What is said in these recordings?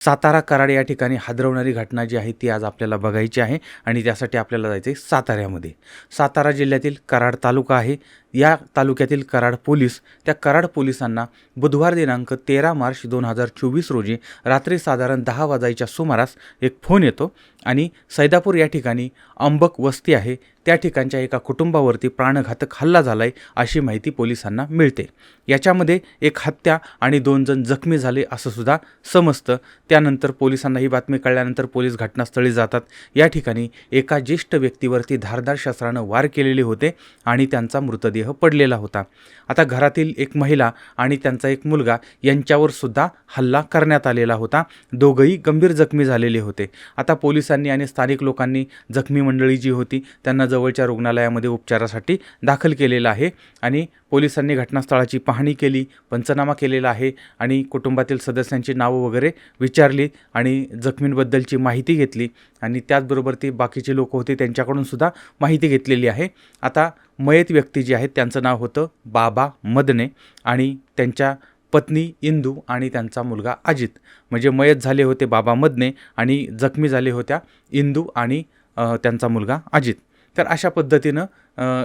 सातारा कराड या ठिकाणी हादरवणारी घटना जी आहे ती आज आपल्याला बघायची आहे आणि त्यासाठी आपल्याला जायचं आहे साताऱ्यामध्ये. सातारा जिल्ह्यातील कराड तालुका आहे. या तालुक्यातील कराड पोलीस त्या कराड पोलिसांना बुधवार दिनांक तेरा मार्च दोन हजार चोवीस रोजी रात्री साधारण दहा वाजायच्या सुमारास एक फोन येतो आणि सैदापूर या ठिकाणी अंबक वस्ती आहे. त्या ठिकाणच्या एका कुटुंबावरती प्राणघातक हल्ला झाला आहे अशी माहिती पोलिसांना मिळते. याच्यामध्ये एक हत्या आणि दोन जण जखमी झाले असं सुद्धा समजतं. त्यानंतर पोलिसांना ही बातमी कळल्यानंतर पोलीस घटनास्थळी जातात. या ठिकाणी एका ज्येष्ठ व्यक्तीवरती धारदार शस्त्रानं वार केलेले होते आणि त्यांचा मृतदेह पडलेला होता. आता घरातील एक महिला आणि त्यांचा एक मुलगा यांच्यावर सुद्धा हल्ला करण्यात आलेला होता. दोघंही गंभीर जखमी झालेले होते. आता पोलिसांनी आणि स्थानिक लोकांनी जखमी मंडळी जी होती त्यांना जवळच्या रुग्णालयामध्ये उपचारासाठी दाखल केलेलं आहे आणि पोलिसांनी घटनास्थळाची पाहणी केली पंचनामा केलेला आहे आणि कुटुंबातील सदस्यांची नावं वगैरे विचारली आणि जखमींबद्दलची माहिती घेतली आणि त्याचबरोबर ती बाकीचे लोक होते त्यांच्याकडून सुद्धा माहिती घेतलेली आहे. आता मयत व्यक्ती जी आहेत त्यांचं नाव होतं बाबा मदने आणि त्यांच्या पत्नी इंदू आणि त्यांचा मुलगा अजित. म्हणजे मयत झाले होते बाबा मदने आणि जखमी झाले होत्या इंदू आणि त्यांचा मुलगा अजित. तर अशा पद्धतीनं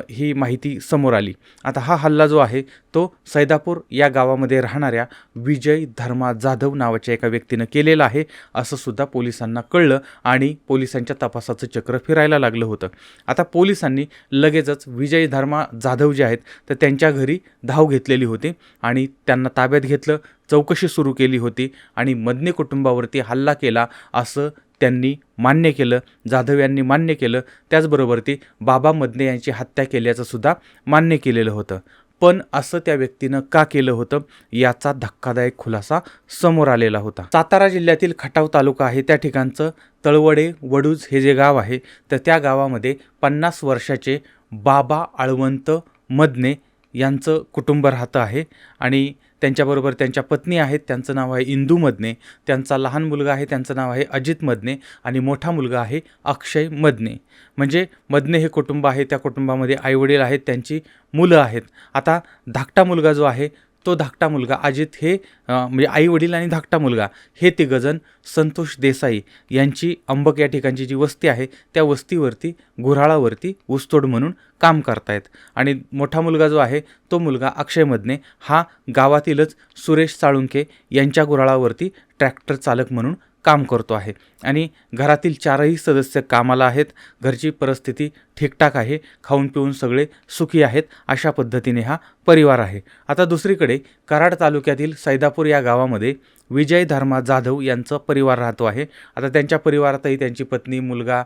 ही माहिती समोर आली. आता हा हल्ला जो आहे तो सैदापूर या गावामध्ये राहणाऱ्या विजय धर्मा जाधव नावाच्या एका व्यक्तीनं केलेला आहे असं सुद्धा पोलिसांना कळलं आणि पोलिसांच्या तपासाचं चक्र फिरायला लागलं होतं. आता पोलिसांनी लगेचच विजय धर्मा जाधव जे आहेत तर त्यांच्या घरी धाव घेतलेली होती आणि त्यांना ताब्यात घेतलं चौकशी सुरू केली होती आणि मदने कुटुंबावरती हल्ला केला असं त्यांनी मान्य केलं जाधव यांनी मान्य केलं त्याचबरोबर ती बाबा मदने यांची हत्या केल्याचंसुद्धा मान्य केलेलं होतं. पण असं त्या व्यक्तीनं का केलं होतं याचा धक्कादायक खुलासा समोर आलेला होता. सातारा जिल्ह्यातील खटाव तालुका आहे त्या ठिकाणचं तळवडे वडूज हे जे गाव आहे तर त्या गावामध्ये पन्नास वर्षाचे बाबा आळवंत मदने यांचं कुटुंब राहतं आहे आणि त्यांच्याबरोबर त्यांच्या पत्नी आहेत त्यांचं नाव आहे इंदू मदने त्यांचा लहान मुलगा आहे त्यांचं नाव आहे अजित मदने आणि मोठा मुलगा आहे अक्षय मदने. म्हणजे मदने हे कुटुंब आहे त्या कुटुंबामध्ये आईवडील आहेत त्यांची मुलं आहेत. आता धाकटा मुलगा जो आहे तो धाकटा मुलगा अजित हे म्हणजे आई वडील आणि धाकटा मुलगा हे तिघजण संतोष देसाई यांची अंबक या ठिकाणची जी वस्ती आहे त्या वस्तीवरती गुऱ्हाळावरती ऊसतोड म्हणून काम करतायत. आणि मोठा मुलगा जो आहे तो मुलगा अक्षय मदने हा गावातीलच सुरेश साळुंके यांच्या गुऱ्हाळावरती ट्रॅक्टर चालक म्हणून काम करतो आहे. आणि घरातील चारही सदस्य कामाला आहेत. घरची परिस्थिती ठीकठाक आहे. खाऊन पिऊन सगळे सुखी आहेत. अशा पद्धतीने हा परिवार आहे. आता दुसरीकडे कराड तालुक्यातील सैदापूर या गावामध्ये विजय धर्मा जाधव यांचं परिवार राहतो आहे. आता त्यांच्या परिवारातही त्यांची पत्नी मुलगा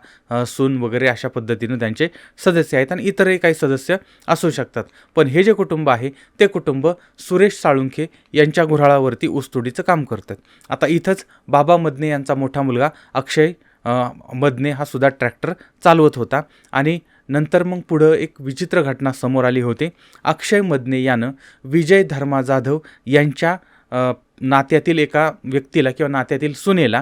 सून वगैरे अशा पद्धतीनं त्यांचे सदस्य आहेत आणि इतरही काही सदस्य असू शकतात. पण हे जे कुटुंब आहे ते कुटुंब सुरेश साळुंखे यांच्या गुऱ्हाळावरती ऊसतोडीचं काम करतात. आता इथंच बाबा मदने यांचा मोठा मुलगा अक्षय मदने हा सुद्धा ट्रॅक्टर चालवत होता आणि नंतर मग पुढं एक विचित्र घटना समोर आली होती. अक्षय मदने यानं विजय धर्मा जाधव यांच्या नात्यातील एका व्यक्तीला किंवा नात्यातील सुनेला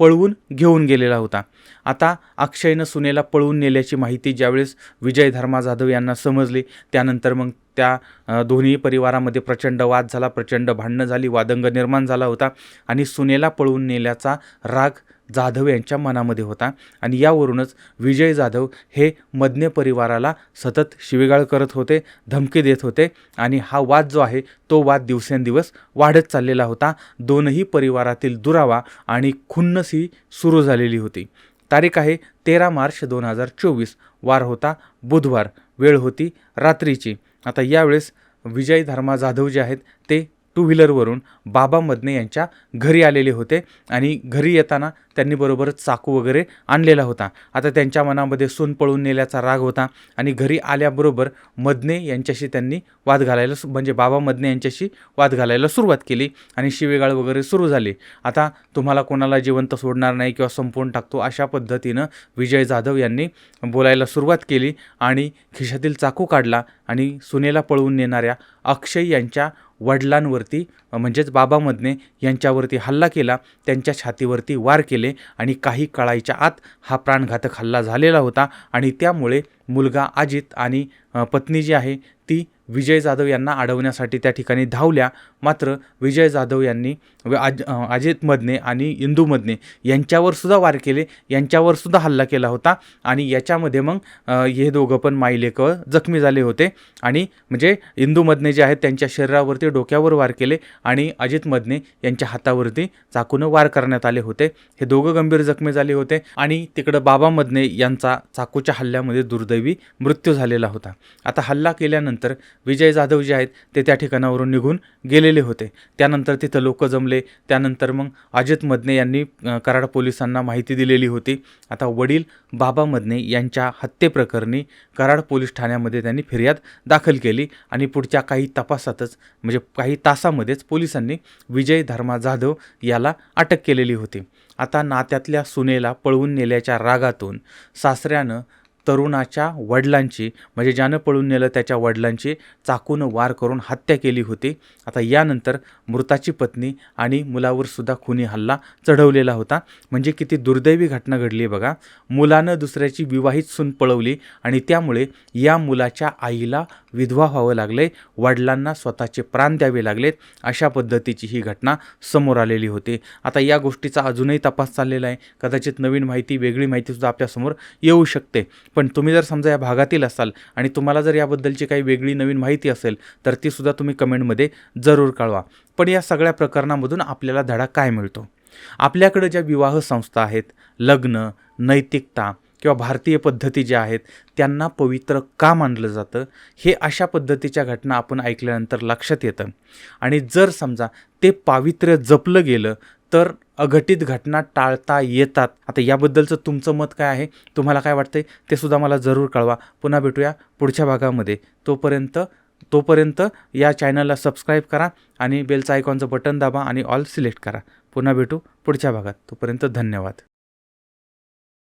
पळवून घेऊन गेलेला होता. आता अक्षयनं सुनेला पळवून नेल्याची माहिती ज्यावेळेस विजय धर्मा जाधव यांना समजली त्यानंतर मग त्या दोन्ही परिवारामध्ये प्रचंड वाद झाला प्रचंड भांडणं झाली वादंग निर्माण झाला होता आणि सुनेला पळवून नेल्याचा राग जाधव यांच्या मनामध्ये होता. आणि यावरूनच विजय जाधव हे मदने परिवाराला सतत शिवेगाळ करत होते धमकी देत होते. आणि हा वाद जो आहे तो वाद दिवसेंदिवस वाढत चाललेला होता. दोनही परिवारातील दुरावा आणि खुन्नस ही सुरू झालेली होती. तारीख आहे तेरा मार्च दोन हजार चोवीस. वार होता. बुधवार. वेळ होती रात्रीची. आता यावेळेस विजय धर्मा जाधव जे आहेत ते टू व्हीलरवरून बाबा मदने यांच्या घरी आलेले होते आणि घरी येताना त्यांनी बरोबर चाकू वगैरे आणलेला होता. आता त्यांच्या मनामध्ये सून पळून नेल्याचा राग होता आणि घरी आल्याबरोबर मदने यांच्याशी त्यांनी वाद घालायला सु- म्हणजे बाबा मदने यांच्याशी वाद घालायला सुरुवात केली आणि शिवेगाळ वगैरे सुरू झाली. आता तुम्हाला कोणाला जिवंत सोडणार नाही किंवा संपवून टाकतो अशा पद्धतीनं विजय जाधव यांनी बोलायला सुरुवात केली आणि खिशातील चाकू काढला आणि सुनेला पळवून नेणाऱ्या अक्षय यांच्या वडिलांवरती म्हणजेच बाबा मदने यांच्यावरती हल्ला केला त्यांच्या छातीवरती वार केले आणि काही काळाच्या आत हा प्राणघातक हल्ला झालेला होता आणि त्यामुळे मुलगा अजित आणि पत्नी जी आहे ती विजय जाधव यांना अडवण्यासाठी त्या ठिकाणी धावल्या. मात्र विजय जाधव यांनी अज अजित मदने आणि इंदू मदने यांच्यावरसुद्धा वार केले. यांच्यावरसुद्धा हल्ला केला होता. आणि याच्यामध्ये मग हे दोघं पण माईलेक जखमी झाले होते. आणि म्हणजे इंदू मदने जे आहेत त्यांच्या शरीरावरती डोक्यावर वार केले आणि अजित मदने यांच्या हातावरती चाकून वार करण्यात आले होते. हे दोघं गंभीर जखमी झाले होते. आणि तिकडं बाबा मदने यांचा चाकूच्या हल्ल्यामध्ये दुर्दैवी मृत्यू झालेला होता. आता हल्ला केल्यानंतर विजय जाधव जे आहेत ते त्या ठिकाणावरून निघून गेलेले होते. त्यानंतर तिथं लोक जमले. त्यानंतर मग अजित मदने यांनी कराड पोलिसांना माहिती दिलेली होती. आता वडील बाबा मदने यांच्या हत्येप्रकरणी कराड पोलीस ठाण्यामध्ये त्यांनी फिर्याद दाखल केली आणि पुढच्या काही तपासातच म्हणजे काही तासामध्येच पोलिसांनी विजय धर्मा जाधव याला अटक केलेली होती. आता नात्यातल्या सुनेला पळवून नेल्याच्या रागातून सासऱ्यानं तरुणाच्या वडिलांची म्हणजे ज्यानं पळून नेलं त्याच्या वडिलांची चाकून वार करून हत्या केली होती. आता यानंतर मृताची पत्नी आणि मुलावर सुद्धा खुनी हल्ला चढवलेला होता. म्हणजे किती दुर्दैवी घटना घडली बघा. मुलानं दुसऱ्याची विवाहित सून पळवली आणि त्यामुळे या मुलाच्या आईला विधवा व्हावं लागले वडिलांना स्वतःचे प्राण द्यावे लागलेत. अशा पद्धतीची ही घटना समोर आलेली होती. आता या गोष्टीचा अजूनही तपास चाललेला आहे. कदाचित नवीन माहिती वेगळी माहितीसुद्धा आपल्यासमोर येऊ शकते. पण तुम्ही जर समजा या भागातील असाल आणि तुम्हाला जर याबद्दलची काही वेगळी नवीन माहिती असेल तर तीसुद्धा तुम्ही कमेंटमध्ये जरूर कळवा. पण या सगळ्या प्रकरणामधून आपल्याला धडा काय मिळतो? आपल्याकडे ज्या विवाह संस्था आहेत लग्न नैतिकता किंवा भारतीय पद्धती ज्या आहेत त्यांना पवित्र का मानलं जातं? हे अशा पद्धतीच्या घटना आपण ऐकल्यानंतर लक्षात येतं. आणि जर समजा ते पावित्र्य जपलं गेलं तर अघटित घटना टाळता येतात. आता याबद्दलचं तुमचं मत काय आहे? तुम्हाला काय वाटतंय? ते सुद्धा मला जरूर कळवा. पुन्हा भेटूया पुढच्या भागामध्ये. तोपर्यंत तोपर्यंत या चॅनलला सबस्क्राईब करा आणि बेलचं आयकॉनचं बटन दाबा आणि ऑल सिलेक्ट करा. पुन्हा भेटू पुढच्या भागात. तोपर्यंत धन्यवाद.